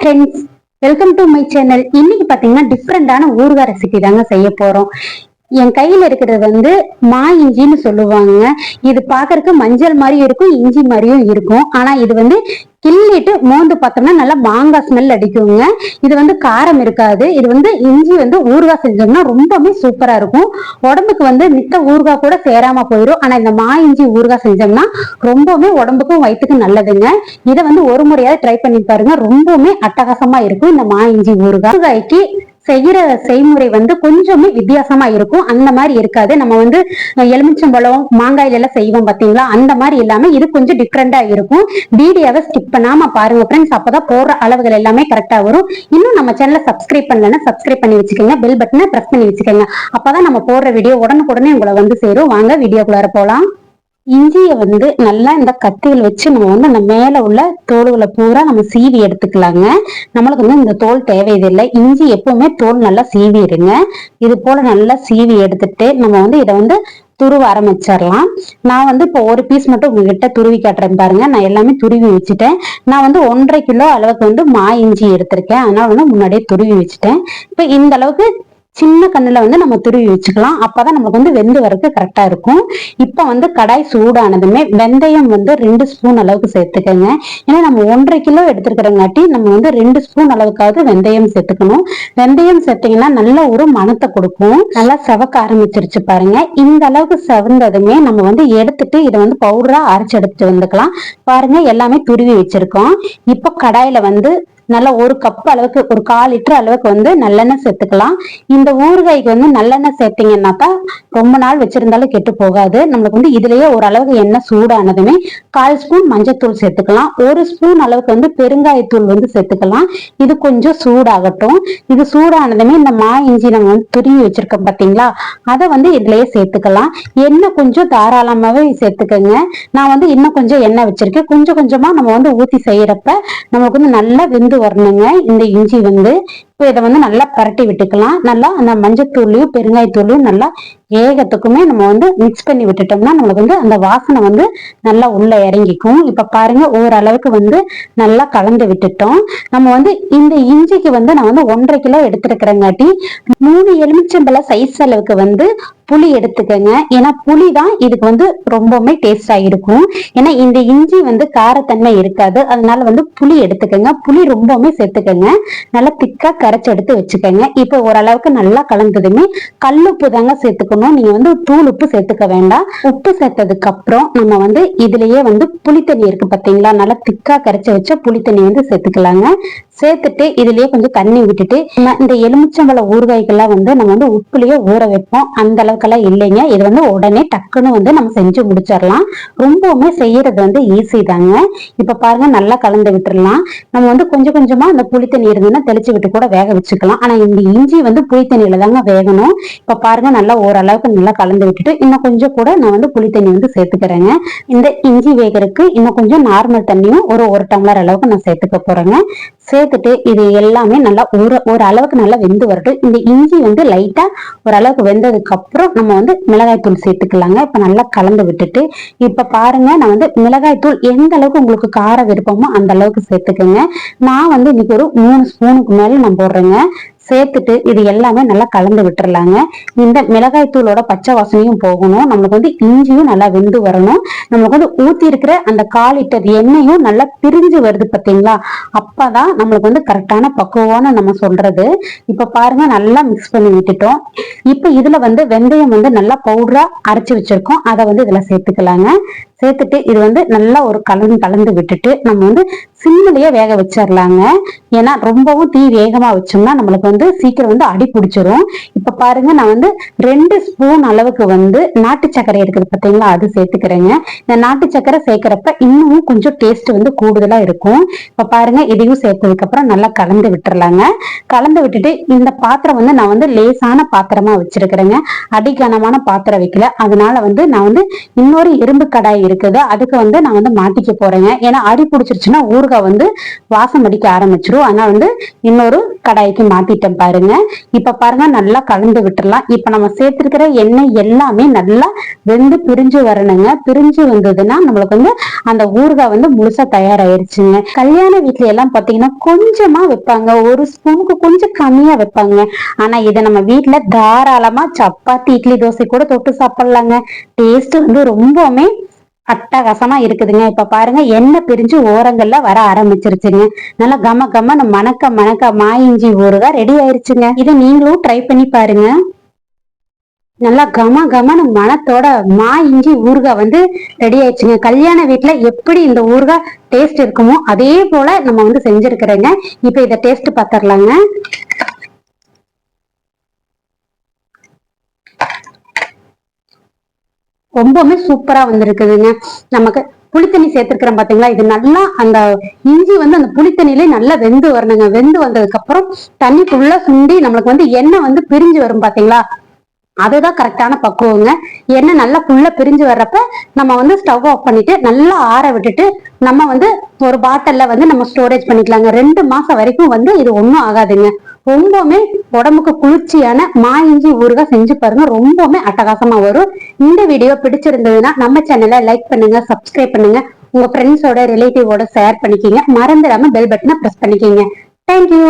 Friends welcome to my channel இன்னைக்கு பாத்தீங்கன்னா டிஃப்ரெண்டான ஊறுகாய் ரெசிபி தாங்க செய்ய போறோம். என் கையில இருக்கிறது வந்து மா இஞ்சின்னு சொல்லுவாங்க. இது பாக்குறதுக்கு மஞ்சள் மாதிரியும் இருக்கும் இஞ்சி மாதிரியும் இருக்கும். ஆனா இது வந்து கிள்ளிட்டு மோந்து பார்த்தோம்னா நல்லா மாங்காய் ஸ்மெல் அடிக்குங்க. இது வந்து காரம் இருக்காது. இது வந்து இஞ்சி வந்து ஊறுகாய் செஞ்சோம்னா ரொம்பவே சூப்பரா இருக்கும். உடம்புக்கு வந்து மித்த ஊறுகாய் கூட சேராம போயிடும் ஆனா இந்த மா இஞ்சி ஊறுகாய் செஞ்சோம்னா ரொம்பவே உடம்புக்கும் வயிற்றுக்கும் நல்லதுங்க. இதை வந்து ஒரு முறையாவது ட்ரை பண்ணி பாருங்க. ரொம்பவுமே அட்டகாசமா இருக்கும் இந்த மா இஞ்சி ஊறுகாய். ஊறுகாய்க்கு செய்கிற செய்முறை வந்து கொஞ்சமே வித்தியாசமா இருக்கும். அந்த மாதிரி இருக்காது. நம்ம வந்து எலுமிச்சம்பழம் மாங்காயில எல்லாம் செய்வோம் பாத்தீங்களா? அந்த மாதிரி இல்லாம இது கொஞ்சம் டிஃப்ரெண்டா இருக்கும். வீடியோவை ஸ்கிப் பண்ணாம பாருங்க ஃப்ரெண்ட்ஸ் அப்பதான் போடுற அளவுகள் எல்லாமே கரெக்டா வரும். இன்னும் நம்ம சேனலை சப்ஸ்கிரைப் பண்ணலன்னா சப்ஸ்கிரைப் பண்ணி வச்சுக்கோங்க. பெல் பட்டனை பிரஸ் பண்ணி வச்சுக்கோங்க. அப்பதான் நம்ம போடுற வீடியோ உடனுக்குடனே உங்களை வந்து சேரும். வாங்க வீடியோக்குள்ளார போலாம். இஞ்சியை வந்து நல்லா இந்த கத்தியில் வச்சு நம்ம வந்து அந்த மேலே உள்ள தோல்களை பூரா நம்ம சீவி எடுத்துக்கலாங்க. நம்மளுக்கு வந்து இந்த தோல் தேவையில்லை. இஞ்சி எப்பவுமே தோல் நல்லா சீவிடுங்க. இது போல நல்லா சீவி எடுத்துட்டு நம்ம வந்து இதை வந்து துருவ ஆரம்பிச்சிடலாம். நான் வந்து இப்போ ஒரு பீஸ் மட்டும் உங்ககிட்ட துருவி காட்டுறேன் பாருங்க. நான் எல்லாமே துருவி வச்சுட்டேன். நான் வந்து ஒன்றரை கிலோ அளவுக்கு வந்து மா இஞ்சி எடுத்திருக்கேன். அதனால வந்து முன்னாடியே துருவி வச்சுட்டேன். இப்போ இந்த அளவுக்கு சின்ன கண்ணில் வந்து நம்ம துருவி வச்சுக்கலாம். அப்போதான் நமக்கு வந்து வெந்து வரக்கு கரெக்டாக இருக்கும். இப்போ வந்து கடாய் சூடானதுமே வெந்தயம் வந்து ரெண்டு ஸ்பூன் அளவுக்கு சேர்த்துக்கோங்க. ஏன்னா நம்ம ஒன்றரை கிலோ எடுத்துருக்கிறங்காட்டி நம்ம வந்து ரெண்டு ஸ்பூன் அளவுக்காவது வெந்தயம் சேர்த்துக்கணும். வெந்தயம் சேர்த்தீங்கன்னா நல்ல ஒரு மனத்தை கொடுக்கும். நல்லா செவக்க ஆரம்பிச்சிருச்சு பாருங்க. இந்த அளவுக்கு செவந்ததுமே நம்ம வந்து எடுத்துட்டு இதை வந்து பவுடரா அரைச்சு எடுத்துட்டு வந்துக்கலாம். பாருங்க எல்லாமே துருவி வச்சிருக்கோம். இப்போ கடாயில வந்து நல்லா ஒரு கப் அளவுக்கு ஒரு கால் லிட்டர் அளவுக்கு வந்து நல்லெண்ணெய் சேர்த்துக்கலாம். இந்த ஊறுகாய்க்கு வந்து நல்லெண்ணெய் சேர்த்தீங்கன்னாக்கா ரொம்ப நாள் வச்சிருந்தாலும் கெட்டு போகாது. நம்மளுக்கு வந்து இதுலயே ஓரளவுக்கு எண்ணெய் சூடானதுமே கால் ஸ்பூன் மஞ்சத்தூள் சேர்த்துக்கலாம். ஒரு ஸ்பூன் அளவுக்கு வந்து பெருங்காயத்தூள் வந்து சேர்த்துக்கலாம். இது கொஞ்சம் சூடாகட்டும். இது சூடானதுமே இந்த மா இஞ்சி நம்ம வந்து துருவி வச்சிருக்கோம் பாத்தீங்களா? அதை வந்து இதுலயே சேர்த்துக்கலாம். எண்ணெய் கொஞ்சம் தாராளமாவே சேர்த்துக்கோங்க. நான் வந்து இன்னும் கொஞ்சம் எண்ணெய் வச்சிருக்கேன். கொஞ்சம் கொஞ்சமா நம்ம வந்து ஊத்தி செய்யறப்ப நமக்கு வந்து நல்லா வெந்து வரணுங்க. இந்த இஞ்சி வந்து இப்போ இதை வந்து நல்லா பரட்டி விட்டுக்கலாம். நல்லா அந்த மஞ்சத்தூள்லையும் பெருங்காயத்தூள்லையும் நல்லா ஏகத்துக்குமே நம்ம வந்து மிக்ஸ் பண்ணி விட்டுட்டோம்னா நம்மளுக்கு வந்து அந்த வாசனை வந்து நல்லா உள்ள இறங்கிக்கும். இப்போ பாருங்க ஓரளவுக்கு வந்து நல்லா கலந்து விட்டுட்டோம். நம்ம வந்து இந்த இஞ்சிக்கு வந்து நான் வந்து ஒன்றரை கிலோ எடுத்துருக்கிறங்காட்டி மூணு எலுமிச்சம்பழ சைஸ் அளவுக்கு வந்து புளி எடுத்துக்கோங்க. ஏன்னா புளி தான் இதுக்கு வந்து ரொம்பவுமே டேஸ்டாக இருக்கும் ஏன்னா இந்த இஞ்சி வந்து காரத்தன்மை இருக்காது. அதனால வந்து புளி எடுத்துக்கோங்க. புளி ரொம்பவுமே சேர்த்துக்கோங்க. நல்லா திக்காக கரைச்சி எடுத்து வச்சுக்கோங்க. இப்போ ஓரளவுக்கு நல்லா கலந்ததுமே கல்லுப்பு தாங்க சேர்த்துக்கணும். நீங்க வந்து தூள் உப்பு சேர்த்துக்க வேண்டாம். உப்பு சேர்த்ததுக்கு அப்புறம் நம்ம வந்து இதுலயே வந்து புளித்தண்ணி இருக்கு பாத்தீங்களா? நல்லா திக்கா கரைச்சி வச்ச புளித்தண்ணி வந்து சேர்த்துக்கலாங்க. சேர்த்துட்டு இதுலயே கொஞ்சம் தண்ணி விட்டுட்டு இந்த எலுமிச்சம்பழ ஊறுகாய்கள்லாம் வந்து நம்ம வந்து உப்புலயே ஊற வைப்போம். அந்த அளவுக்கெல்லாம் இல்லைங்க. இது வந்து உடனே டக்குன்னு வந்து நம்ம செஞ்சு முடிச்சிடலாம். ரொம்பவுமே செய்யறது வந்து ஈஸி தாங்க. இப்ப பாருங்க நல்லா கலந்து விட்டுறலாம். நம்ம வந்து கொஞ்சம் கொஞ்சமா அந்த தண்ணி இருந்ததுன்னா தெளிச்சு விட்டு கூட வேக வச்சுக்கலாம். ஆனா இந்த இஞ்சி வந்து புளி தண்ணியில தாங்க வேகணும். இப்ப பாருங்க நல்லா ஓரளவுக்கு நல்லா கலந்து விட்டுட்டு இன்னும் கொஞ்சம் கூட நான் வந்து புளி தண்ணி வந்து சேர்த்துக்கிறேங்க. இந்த இஞ்சி வேகிறதுக்கு இன்னும் கொஞ்சம் நார்மல் தண்ணியும் ஒரு ஒரு டம்ளர் அளவுக்கு நான் சேர்த்துக்க போறேங்க. சேர்த்துட்டு இது எல்லாமே நல்லா ஒரு ஒரு அளவுக்கு நல்லா வெந்து வரட்டும். இந்த இஞ்சி வந்து லைட்டா ஒரு அளவுக்கு வெந்ததுக்கு அப்புறம் நம்ம வந்து மிளகாய் தூள் சேர்த்துக்கலாங்க. இப்ப நல்லா கலந்து விட்டுட்டு இப்ப பாருங்க நான் வந்து மிளகாய் தூள் எந்த அளவுக்கு உங்களுக்கு கார விருப்பமோ அந்த அளவுக்கு சேர்த்துக்கோங்க. நான் வந்து இன்னைக்கு ஒரு மூணு ஸ்பூனுக்கு மேல நான் போடுறேங்க. சேர்த்துட்டு இது எல்லாமே நல்லா கலந்து விட்டுறலாங்க. இந்த மிளகாய் தூளோட பச்சை வாசனையும் போகணும். நம்மளுக்கு வந்து இஞ்சியும் நல்லா வெந்து வரணும். நம்மளுக்கு வந்து ஊத்தி இருக்கிற அந்த கால் லிட்டர் எண்ணெயும் நல்லா பிரிஞ்சு வருது பார்த்தீங்களா அப்பதான் நம்மளுக்கு வந்து கரெக்டான பக்குவம்னு நம்ம சொல்றது. இப்ப பாருங்க நல்லா மிக்ஸ் பண்ணி விட்டுட்டோம். இப்ப இதுல வந்து வெந்தயம் வந்து நல்லா பவுடரா அரைச்சு வச்சிருக்கோம். அதை வந்து இதுல சேர்த்துக்கலாங்க. சேர்த்துட்டு இது வந்து நல்லா ஒரு கலந்து கலந்து விட்டுட்டு நம்ம வந்து சிம்மிலேயே வேக வச்சிடலாங்க ஏன்னா ரொம்பவும் தீ வேகமா வச்சோம்னா நம்மளுக்கு வந்து சீக்கிரம் வந்து அடி பிடிச்சிரும். இப்ப பாருங்க நான் வந்து ரெண்டு ஸ்பூன் அளவுக்கு வந்து நாட்டு சக்கரை இருக்குது பார்த்தீங்களா அது சேர்த்துக்கிறேங்க. இந்த நாட்டு சக்கரை சேர்க்குறப்ப இன்னும் கொஞ்சம் டேஸ்ட் வந்து கூடுதலா இருக்கும். இப்போ பாருங்க இதையும் சேர்த்ததுக்கப்புறம் நல்லா கலந்து விட்டுறலாங்க கலந்து விட்டுட்டு இந்த பாத்திரம் வந்து நான் வந்து லேசான பாத்திரமா வச்சிருக்கிறேங்க. அடிக்கனமான பாத்திரம் வைக்கல. அதனால வந்து நான் வந்து இன்னொரு இரும்பு கடாய் இருக்குது. அதுக்கு வந்து நான் வந்து மாட்டிக்க போறேங்க. ஏன்னா அடி பிடிச்சிருச்சுன்னா ஊறுகாய் வந்து வாசம் அடிக்க ஆரம்பிச்சிரும். ஆனா வந்து இன்னொரு கடாய்க்கு மாத்திட்டேன் பாருங்க. இப்ப பாருங்க நல்லா கலந்து விட்டுறலாம். இப்ப நம்ம சேர்த்திருக்கிற எண்ணெய் எல்லாமே நல்லா வெந்து பிரிஞ்சு வரணுங்க. பிரிஞ்சு வந்ததுன்னா நம்மளுக்கு வந்து அந்த ஊறுகாய் வந்து முழுசா தயாராயிருச்சுங்க. கல்யாண வீட்ல எல்லாம் பாத்தீங்கன்னா கொஞ்சமா வைப்பாங்க. ஒரு ஸ்பூனுக்கு கொஞ்சம் கம்மியா வைப்பாங்க. ஆனா இதை நம்ம வீட்டுல தாராளமா சப்பாத்தி இட்லி தோசை கூட தொட்டு சாப்பிடலாங்க. டேஸ்ட் வந்து ரொம்பவுமே அட்டகாசமா இருக்குதுங்க. இப்ப பாருங்க எண்ணெய் பிரிஞ்சு ஓரங்கள்ல வர ஆரம்பிச்சிருச்சுங்க. நல்லா கம கமன்னு மணக்க மணக்க மாயிஞ்சி ஊறுகா ரெடி ஆயிருச்சுங்க. இதை நீங்களும் ட்ரை பண்ணி பாருங்க. நல்லா கம கமன்னு மணத்தோட மா இஞ்சி ஊறுகாய் வந்து ரெடி ஆயிடுச்சுங்க. கல்யாண வீட்டுல எப்படி இந்த ஊறுகாய் டேஸ்ட் இருக்குமோ அதே போல நம்ம வந்து செஞ்சிருக்கிறேங்க. இப்ப இதை டேஸ்ட் பாத்திரலாங்க ரொம்பவுமே சூப்பரா வந்திருக்குதுங்க. நமக்கு புளித்தண்ணி சேர்த்துருக்குறோம் பாத்தீங்களா? இது நல்லா அந்த இஞ்சி வந்து அந்த புளித்தண்ணிலே நல்லா வெந்து வரணுங்க. வெந்து வந்ததுக்கு அப்புறம் தண்ணி ஃபுல்லா சுண்டி நம்மளுக்கு வந்து எண்ணெய் வந்து பிரிஞ்சு வரும் பாத்தீங்களா? அதுதான் கரெக்டான பக்குவங்க. எண்ணெய் நல்லா ஃபுல்லா பிரிஞ்சு வர்றப்ப நம்ம வந்து ஸ்டவ் ஆஃப் பண்ணிட்டு நல்லா ஆற விட்டுட்டு நம்ம வந்து ஒரு பாட்டில்ல வந்து நம்ம ஸ்டோரேஜ் பண்ணிக்கலாங்க. ரெண்டு மாசம் வரைக்கும் வந்து இது ஒன்றும் ஆகாதுங்க. ரொம்பவுமே உடம்புக்கு குளிர்ச்சியான மா இஞ்சி ஊறுகாய் செஞ்சு பாருங்க. ரொம்பவுமே அட்டகாசமா வரும். இந்த வீடியோ பிடிச்சிருந்ததுன்னா நம்ம சேனலை லைக் பண்ணுங்க சப்ஸ்கிரைப் பண்ணுங்க. உங்க ஃப்ரெண்ட்ஸோட ரிலேட்டிவோட ஷேர் பண்ணிக்கிங்க. மறந்துடாம பெல் பட்டனை பிரஸ் பண்ணிக்கிங்க. தேங்க்யூ